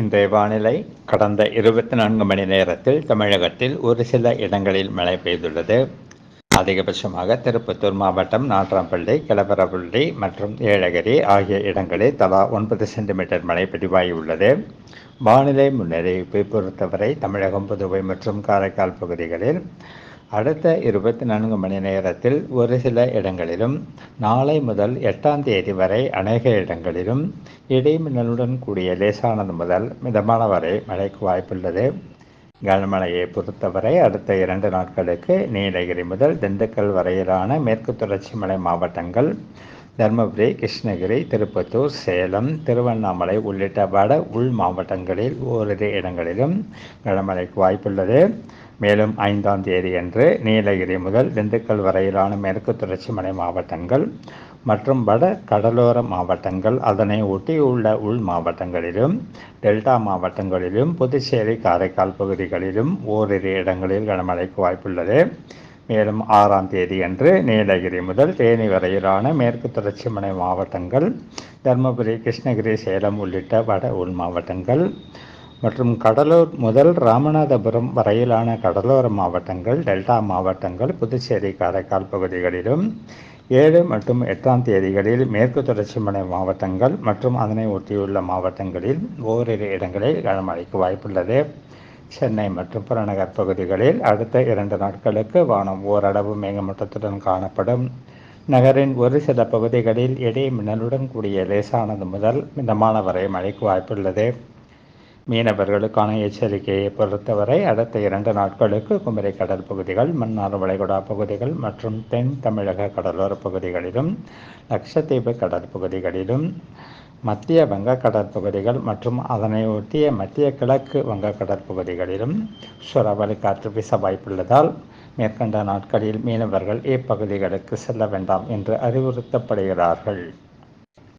இன்றைய வானிலை கடந்த இருபத்தி நான்கு மணி நேரத்தில் தமிழகத்தில் ஒரு சில இடங்களில் மழை பெய்துள்ளது. அதிகபட்சமாக திருப்பத்தூர் மாவட்டம் நாட்ராம்பள்ளி கிளவரப்பள்ளி மற்றும் ஏழகிரி ஆகிய இடங்களில் தலா ஒன்பது சென்டிமீட்டர் மழை பதிவாகியுள்ளது. வானிலை முன்னறிவிப்பை பொறுத்தவரை தமிழகம் புதுவை மற்றும் காரைக்கால் பகுதிகளில் அடுத்த இருபத்தி நான்கு மணி நேரத்தில் ஒரு சில இடங்களிலும் நாளை முதல் எட்டாம் தேதி வரை அநேக இடங்களிலும் இடைமின்னலுடன் கூடிய லேசானது முதல் மிதமான வரை மழைக்கு வாய்ப்புள்ளது. கனமழையை பொறுத்தவரை அடுத்த இரண்டு நாட்களுக்கு நீலகிரி முதல் திண்டுக்கல் வரையிலான மேற்கு தொடர்ச்சி மலை மாவட்டங்கள் தருமபுரி கிருஷ்ணகிரி திருப்பத்தூர் சேலம் திருவண்ணாமலை உள்ளிட்ட வட உள் மாவட்டங்களில் ஓரிரு இடங்களிலும் கனமழைக்கு வாய்ப்புள்ளது. மேலும் ஐந்தாம் தேதியன்று நீலகிரி முதல் திண்டுக்கல் வரையிலான மேற்கு தொடர்ச்சி மலை மாவட்டங்கள் மற்றும் வட கடலோர மாவட்டங்கள் அதனை ஒட்டியுள்ள உள் மாவட்டங்களிலும் டெல்டா மாவட்டங்களிலும் புதுச்சேரி காரைக்கால் பகுதிகளிலும் ஓரிரு இடங்களில் கனமழைக்கு வாய்ப்புள்ளது. மேலும் ஆறாம் தேதியன்று நீலகிரி முதல் தேனி வரையிலான மேற்கு தொடர்ச்சி மலை மாவட்டங்கள் தருமபுரி கிருஷ்ணகிரி சேலம் உள்ளிட்ட வட உள் மாவட்டங்கள் மற்றும் கடலூர் முதல் ராமநாதபுரம் வரையிலான கடலோர மாவட்டங்கள் டெல்டா மாவட்டங்கள் புதுச்சேரி காரைக்கால் பகுதிகளிலும் ஏழு மற்றும் எட்டாம் தேதிகளில் மேற்கு தொடர்ச்சி மலை மாவட்டங்கள் மற்றும் அதனை ஒட்டியுள்ள மாவட்டங்களில் ஓரிரு இடங்களில் கனமழைக்கு வாய்ப்புள்ளது. சென்னை மற்றும் புறநகர் பகுதிகளில் அடுத்த இரண்டு நாட்களுக்கு வானம் ஓரளவு மேகமூட்டத்துடன் காணப்படும். நகரின் ஒரு சில பகுதிகளில் இடி மின்னலுடன் கூடிய லேசானது முதல் மிதமான வரை மழைக்கு வாய்ப்புள்ளது. மீனவர்களுக்கான எச்சரிக்கையை பொறுத்தவரை அடுத்த இரண்டு நாட்களுக்கு குமரி கடல் பகுதிகள் மன்னார் வளைகுடா பகுதிகள் மற்றும் தென் தமிழக கடலோர பகுதிகளிலும் லட்சத்தீவு கடல் பகுதிகளிலும் மத்திய வங்க கடற்பகுதிகள் மற்றும் அதனை ஒட்டிய மத்திய கிழக்கு வங்க கடற்பகுதிகளிலும் சூறாவளி காற்று வீச வாய்ப்புள்ளதால் மேற்கண்ட நாட்களில் மீனவர்கள் இப்பகுதிகளுக்கு செல்ல வேண்டாம் என்று அறிவுறுத்தப்படுகிறார்கள்.